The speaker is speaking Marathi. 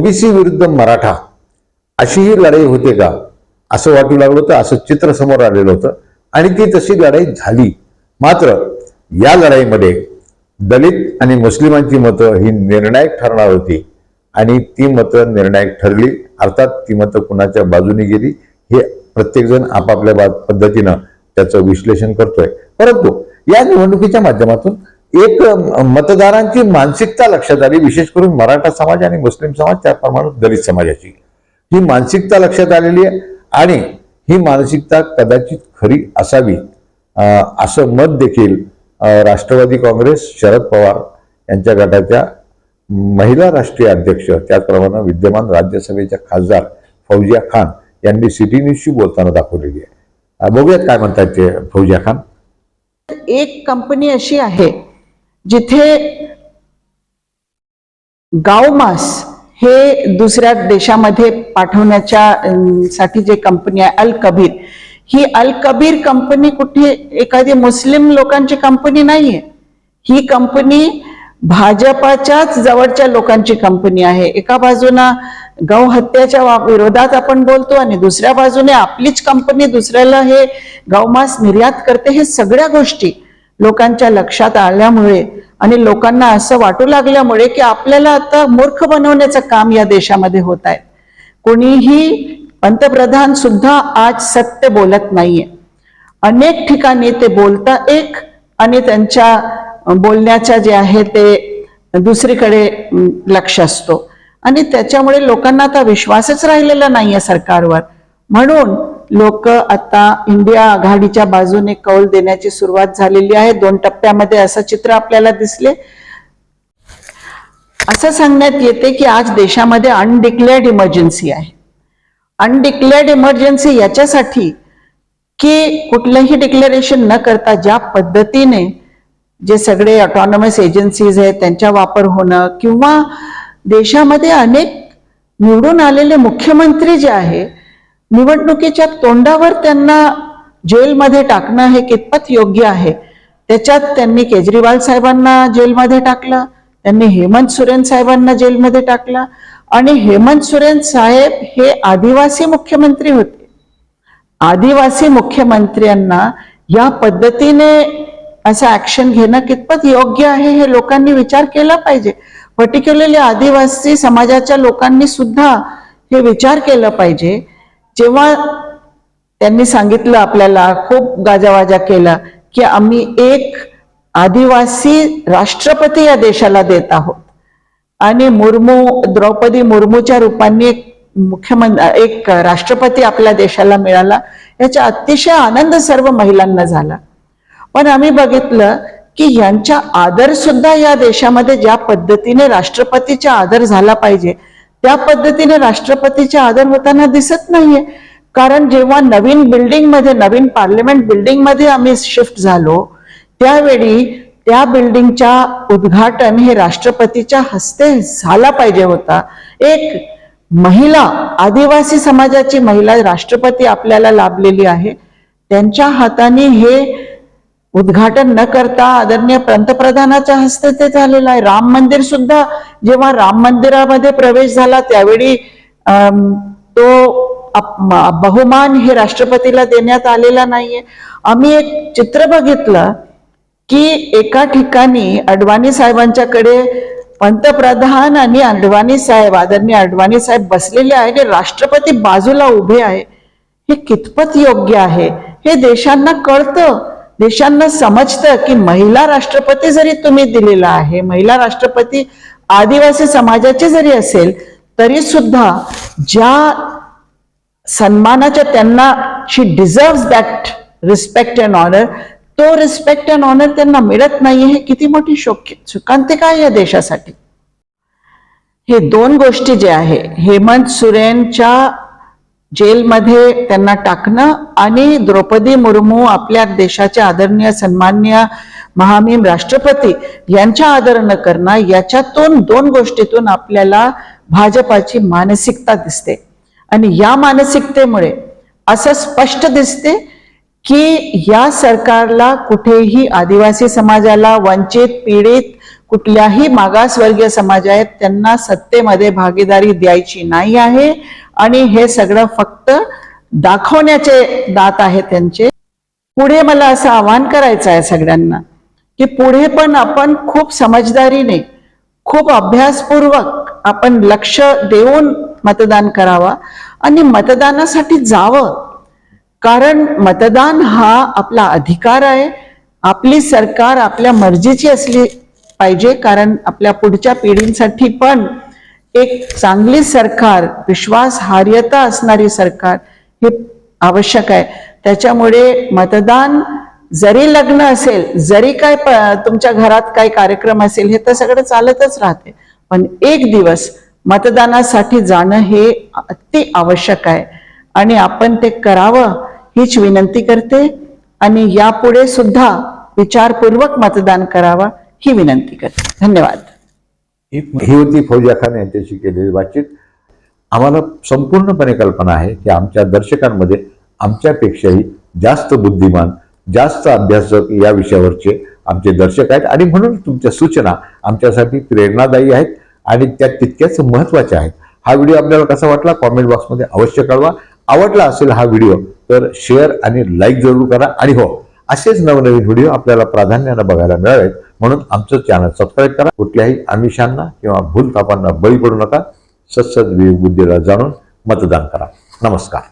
ओबीसी विरुद्ध मराठा अशी ही लढाई होते का? असं वाटू लागलं होतं असं चित्र समोर आलेलं होतं आणि ती तशी लढाई झाली. मात्र या लढाईमध्ये दलित आणि मुस्लिमांची मतं ही निर्णायक ठरणार होती आणि ती मतं निर्णायक ठरली. अर्थात ती मतं कुणाच्या बाजूने गेली हे प्रत्येकजण आपापल्या बा- पद्धतीनं त्याचं विश्लेषण करतोय. परंतु या निवडणुकीच्या माध्यमातून एक मतदारांची मानसिकता लक्षात आली विशेष करून मराठा समाज आणि मुस्लिम समाज त्याप्रमाणे दलित समाजाची. ही मानसिकता लक्षात आलेली आहे आणि ही मानसिकता कदाचित खरी असावी असं मत देखील राष्ट्रवादी काँग्रेस शरद पवार यांच्या गटाच्या महिला राष्ट्रीय अध्यक्ष त्याचप्रमाणे विद्यमान राज्यसभेच्या खासदार फौजिया खान यांनी सिटी न्यूजशी बोलताना दाखवलेली आहे. बघूयात काय म्हणतात ते फौजिया खान. एक कंपनी अशी आहे जिथे गावमास हे दुसऱ्या देशामध्ये पाठवण्याच्या साठी जे कंपनी आहे अल कबीर ही अल कबीर कंपनी कुठे एखादी मुस्लिम लोकांची कंपनी नाहीये. ही कंपनी भाजपाच्याच जवळच्या लोकांची कंपनी आहे. एका बाजूला गौ हत्याच्या विरोधात आपण बोलतो आणि दुसऱ्या बाजूने आपलीच कंपनी दुसऱ्याला हे गौमास निर्यात करते हे सगळ्या गोष्टी. लोकांच्या लक्षात आल्यामुळे आणि लोकांना असं वाटू लागल्यामुळे की आपल्याला आता मूर्ख बनवण्याचं काम या देशामध्ये होत आहे. कोणीही पंतप्रधान सुद्धा आज सत्य बोलत नाहीये. अनेक ठिकाणी ते बोलता एक आणि त्यांच्या बोलण्याच्या जे आहे ते दुसरीकडे लक्ष असतो. आणि त्याच्यामुळे लोकांना आता विश्वासच राहिलेला नाहीये सरकारवर. म्हणून लोक आता इंडिया आघाडीच्या बाजूने कौल देण्याची सुरुवात झालेली आहे. दोन टप्प्यामध्ये असं चित्र आपल्याला दिसले. असं सांगण्यात येते की आज देशामध्ये अनडिक्लेअर्ड इमर्जन्सी आहे. अनडिक्लेअर्ड इमर्जन्सी याच्यासाठी की कुठलंही डिक्लेरेशन न करता ज्या पद्धतीने जे सगळे ऑटॉनॉमस एजन्सीज आहेत त्यांच्या वापर होणं किंवा देशामध्ये अनेक निवडून आलेले मुख्यमंत्री जे आहे निवडणुकीच्या तोंडावर त्यांना जेलमध्ये टाकणं हे कितपत योग्य आहे? त्याच्यात त्यांनी केजरीवाल साहेबांना जेलमध्ये टाकलं त्यांनी हेमंत सोरेन साहेबांना जेलमध्ये टाकलं आणि हेमंत सोरेन साहेब हे आदिवासी मुख्यमंत्री होते. आदिवासी मुख्यमंत्र्यांना या पद्धतीने असं ऍक्शन घेणं कितपत योग्य आहे हे लोकांनी विचार केला पाहिजे. पर्टिक्युलरली आदिवासी समाजाच्या लोकांनी सुद्धा हे विचार केला पाहिजे. जेव्हा त्यांनी सांगितलं आपल्याला खूप गाजावाजा केला की आम्ही एक आदिवासी राष्ट्रपती या देशाला देत आहोत. आणि मुर्मू द्रौपदी मुर्मूच्या रूपाने एक मुख्यमंत्री एक राष्ट्रपती आपल्या देशाला मिळाला. याचा अतिशय आनंद सर्व महिलांना झाला. पण आम्ही बघितलं की यांचा आदर सुद्धा या देशामध्ये ज्या पद्धतीने राष्ट्रपतीचा आदर झाला पाहिजे त्या पद्धतीने राष्ट्रपतीचा आदर होताना दिसत नाहीये. कारण जेव्हा नवीन बिल्डिंगमध्ये नवीन पार्लमेंट बिल्डिंगमध्ये आम्ही शिफ्ट झालो त्यावेळी त्या बिल्डिंगच्या उद्घाटन हे राष्ट्रपतीच्या हस्ते झाला पाहिजे होता. एक महिला आदिवासी समाजाची महिला राष्ट्रपती आपल्याला लाभलेली आहे. त्यांच्या हाताने हे उद्घाटन न करता आदरणीय पंतप्रधानाच्या हस्ते ते झालेलं आहे. राम मंदिर सुद्धा जेव्हा राम मंदिरामध्ये प्रवेश झाला त्यावेळी तो बहुमान हे राष्ट्रपतीला देण्यात आलेला नाहीये. आम्ही एक चित्र बघितलं की एका ठिकाणी अडवाणी साहेबांच्याकडे पंतप्रधान आणि अडवाणी साहेब आदरणीय अडवाणी साहेब बसलेले आहे आणि राष्ट्रपती बाजूला उभे आहे हे कितपत योग्य आहे? हे देशांना कळतं. देशांना समजतं की महिला राष्ट्रपती जरी तुम्ही दिलेला आहे महिला राष्ट्रपती आदिवासी समाजाची जरी असेल तरी सुद्धा ज्या सन्मानाच्या त्यांना she deserve that respect and honour तो रिस्पेक्ट अँड ऑनर त्यांना मिळत नाहीये हे किती मोठी शोक सुकांतिका आहे या देशासाठी? हे दोन गोष्टी जे आहे हेमंत सुरेनच्या जेलमध्ये त्यांना टाकणं आणि द्रौपदी मुर्मू आपल्या देशाच्या आदरणीय सन्मान्य महामीम राष्ट्रपती यांच्या आदर न करणं याच्यातून दोन गोष्टीतून आपल्याला भाजपाची मानसिकता दिसते. आणि या मानसिकतेमुळे असं स्पष्ट दिसते की या सरकारला कुठेही आदिवासी समाजाला वंचित पीडित कुठल्याही मागासवर्गीय समाज आहेत त्यांना सत्तेमध्ये भागीदारी द्यायची नाही आहे. आणि हे सगळं फक्त दाखवण्याचे दात आहे त्यांचे. पुढे मला असं आवाहन करायचं आहे सगळ्यांना की पुढे पण आपण खूप समजदारीने खूप अभ्यासपूर्वक आपण लक्ष देऊन मतदान करावा आणि मतदानासाठी जावं. कारण मतदान हा आपला अधिकार आहे आपली सरकार आपल्या मर्जीची असली पाहिजे कारण आपल्या पुढच्या पिढींसाठी पण एक चांगली सरकार विश्वासार्हता असणारी सरकार हे आवश्यक आहे. त्याच्यामुळे मतदान जरी लग्न असेल जरी काय प- तुमच्या घरात काही कार्यक्रम असेल हे तर सगळं चालतच राहते. पण एक दिवस मतदानासाठी जाणं हे अति आवश्यक आहे. आणि आपण ते करावं हीच विनंती करते. आणि यापुढे सुद्धा विचारपूर्वक मतदान करावं ही विनंती करते. धन्यवाद. ही होती फौजिया खान यांच्याशी केलेली बातचीत. आम्हाला संपूर्णपणे कल्पना आहे की आमच्या दर्शकांमध्ये आमच्यापेक्षाही जास्त बुद्धिमान जास्त अभ्यासक या विषयावरचे आमचे दर्शक आहेत. आणि म्हणून तुमच्या सूचना आमच्यासाठी प्रेरणादायी आहेत आणि त्या तितक्याच महत्त्वाच्या आहेत. हा व्हिडिओ आपल्याला कसा वाटला कॉमेंट बॉक्समध्ये अवश्य कळवा. आवडला असेल हा व्हिडिओ तर शेअर आणि लाईक जरूर करा. आणि हो असेच नवनवीन व्हिडिओ आपल्याला प्राधान्यानं बघायला मिळावेत. म्हणून आमचं चॅनल सबस्क्राईब करा. कुठल्याही आमिषांना किंवा भूलतापांना बळी पडू नका. सत्सद बुद्धीला जाणून मतदान करा. नमस्कार.